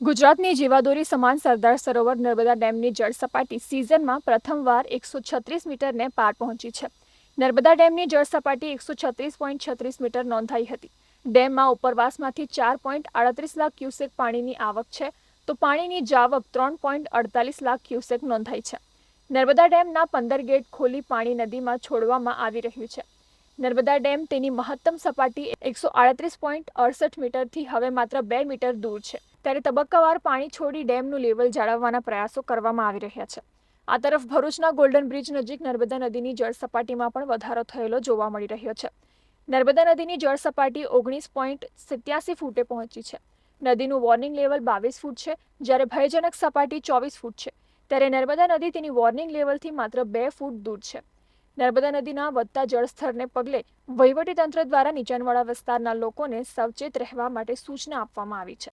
ગુજરાતની જીવાદોરી સમાન સરદાર સરોવર નર્મદા ડેમની જળ સપાટી સિઝનમાં પ્રથમવાર એકસો છત્રીસ મીટરને પાર પહોંચી છે. નર્મદા ડેમની જળ સપાટી એકસો છત્રીસ પોઈન્ટ છત્રીસ મીટર નોંધાઈ હતી. ડેમમાં ઉપરવાસમાંથી ચાર પોઈન્ટ આડત્રીસ લાખ ક્યુસેક પાણીની આવક છે, તો પાણીની જાવક ત્રણ પોઈન્ટ અડતાલીસ લાખ ક્યુસેક નોંધાઈ છે. નર્મદા ડેમના પંદર ગેટ ખોલી પાણી નદીમાં છોડવામાં આવી રહ્યું છે. નર્મદા ડેમ તેની મહત્તમ સપાટી એકસો આડત્રીસ પોઈન્ટ અડસઠ મીટરથી હવે માત્ર બે મીટર દૂર છે. ત્યારે તબક્કાવાર પાણી છોડી ડેમનું લેવલ જાળવવાના પ્રયાસો કરવામાં આવી રહ્યા છે. આ તરફ ભરૂચના ગોલ્ડન બ્રિજ નજીક નર્મદા નદીની જળ સપાટીમાં પણ વધારો થયેલો જોવા મળી રહ્યો છે. નર્મદા નદીની જળ સપાટી ઓગણીસ પોઈન્ટ સિત્યાસી ફૂટે પહોંચી છે. નદીનું વોર્નિંગ લેવલ બાવીસ ફૂટ છે, જ્યારે ભયજનક સપાટી ચોવીસ ફૂટ છે. ત્યારે નર્મદા નદી તેની વોર્નિંગ લેવલથી માત્ર બે ફૂટ દૂર છે. નર્મદા નદીના વધતા જળસ્તરને પગલે વહીવટીતંત્ર દ્વારા નીચાણવાળા વિસ્તારના લોકોને સાવચેત રહેવા માટે સૂચના આપવામાં આવી છે.